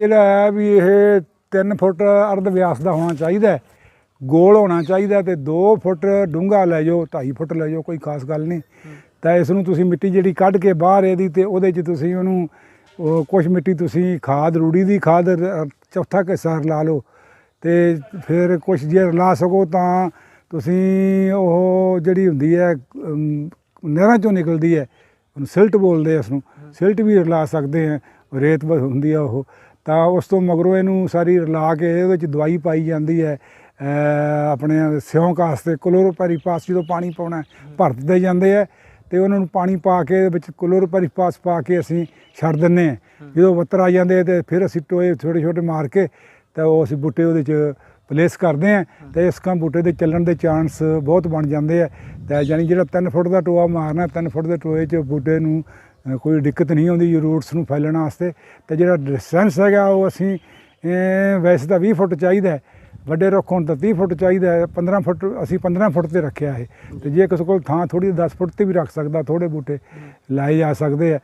ਜਿਹੜਾ ਹੈ ਵੀ ਇਹ 3 ਫੁੱਟ ਅਰਧ ਵਿਆਸ ਦਾ ਹੋਣਾ ਚਾਹੀਦਾ ਗੋਲ ਹੋਣਾ ਚਾਹੀਦਾ ਤੇ 2 ਫੁੱਟ ਡੂੰਘਾ ਲੈ ਜਾਓ 2.5 ਫੁੱਟ ਲੈ ਜਾਓ, ਕੋਈ ਖਾਸ ਗੱਲ ਨਹੀਂ। ਤਾਂ ਇਸ ਨੂੰ ਤੁਸੀਂ ਮਿੱਟੀ ਜਿਹੜੀ ਕੱਢ ਕੇ ਬਾਹਰ ਇਹਦੀ ਤੇ ਉਹਦੇ 'ਚ ਤੁਸੀਂ ਉਹਨੂੰ, ਉਹ ਕੁਝ ਮਿੱਟੀ ਤੁਸੀਂ ਖਾਦ, ਰੂੜੀ ਦੀ ਖਾਦ ਚੌਥਾ ਹਿੱਸਾ ਰਲਾ ਲਓ ਤੇ ਫਿਰ ਕੁਝ ਜੇ ਰਲਾ ਸਕੋ ਤਾਂ ਤੁਸੀਂ ਉਹ ਜਿਹੜੀ ਹੁੰਦੀ ਹੈ ਨਹਿਰਾਂ ਚੋਂ ਨਿਕਲਦੀ ਹੈ, ਉਹਨੂੰ ਸਿਲਟ ਬੋਲਦੇ ਆ ਉਸ ਨੂੰ। ਸਿਲਟ ਵੀ ਰਲਾ ਸਕਦੇ ਆ, ਰੇਤ ਹੁੰਦੀ ਆ ਉਹ। ਤਾਂ ਉਸ ਤੋਂ ਮਗਰੋਂ ਇਹਨੂੰ ਸਾਰੀ ਰਲਾ ਕੇ ਇਹਦੇ ਵਿੱਚ ਦਵਾਈ ਪਾਈ ਜਾਂਦੀ ਹੈ ਆਪਣੇ ਸਿਉਂਕ ਵਾਸਤੇ ਕਲੋਰੋਪੈਰੀਫਾਸ ਜਦੋਂ ਪਾਣੀ ਪਾਉਣਾ ਭਰ ਦਿੱਤੇ ਜਾਂਦੇ ਆ ਤੇ ਉਹਨਾਂ ਨੂੰ ਪਾਣੀ ਪਾ ਕੇ ਵਿੱਚ ਕਲੋਰੋਪੈਰੀਫਾਸ ਪਾ ਕੇ ਅਸੀਂ ਛੱਡ ਦਿੰਨੇ ਆ ਜਦੋਂ ਵੱਤਰ ਆ ਜਾਂਦੇ ਤੇ ਫਿਰ ਅਸੀਂ ਟੋਏ ਛੋਟੇ ਛੋਟੇ ਮਾਰ ਕੇ ਤਾਂ ਉਹ ਅਸੀਂ ਬੂਟੇ ਉਹਦੇ 'ਚ ਪਲੇਸ ਕਰਦੇ ਆ ਤੇ ਇਸ ਕੰਮ ਬੂਟੇ ਦੇ ਚੱਲਣ ਦੇ ਚਾਂਸ ਬਹੁਤ ਬਣ ਜਾਂਦੇ ਆ ਤੇ ਯਾਨੀ ਜਿਹੜਾ 3 ਫੁੱਟ ਦਾ ਟੋਆ ਮਾਰਨਾ 3 ਫੁੱਟ ਦੇ ਟੋਏ 'ਚ ਬੂਟੇ ਨੂੰ ਕੋਈ ਦਿੱਕਤ ਨਹੀਂ ਆਉਂਦੀ ਰੂਟਸ ਨੂੰ ਫੈਲਣ ਵਾਸਤੇ ਤੇ ਜਿਹੜਾ ਡਿਸਟੈਂਸ ਹੈਗਾ ਉਹ ਅਸੀਂ ਵੈਸੇ ਤਾਂ 20 ਫੁੱਟ ਚਾਹੀਦਾ ਹੈ। ਵੱਡੇ ਰੁੱਖ ਹੋਣ ਤਾਂ 30 ਫੁੱਟ ਚਾਹੀਦਾ ਹੈ 15 ਫੁੱਟ, ਅਸੀਂ 15 ਫੁੱਟ ਤੇ ਰੱਖਿਆ ਹੈ ਤੇ ਜੇ ਕਿਸੇ ਕੋਲ ਥਾਂ ਥੋੜੀ 10 ਫੁੱਟ ਤੇ ਵੀ ਰੱਖ ਸਕਦਾ ਥੋੜੇ ਬੂਟੇ ਲਾਏ ਜਾ ਸਕਦੇ ਆ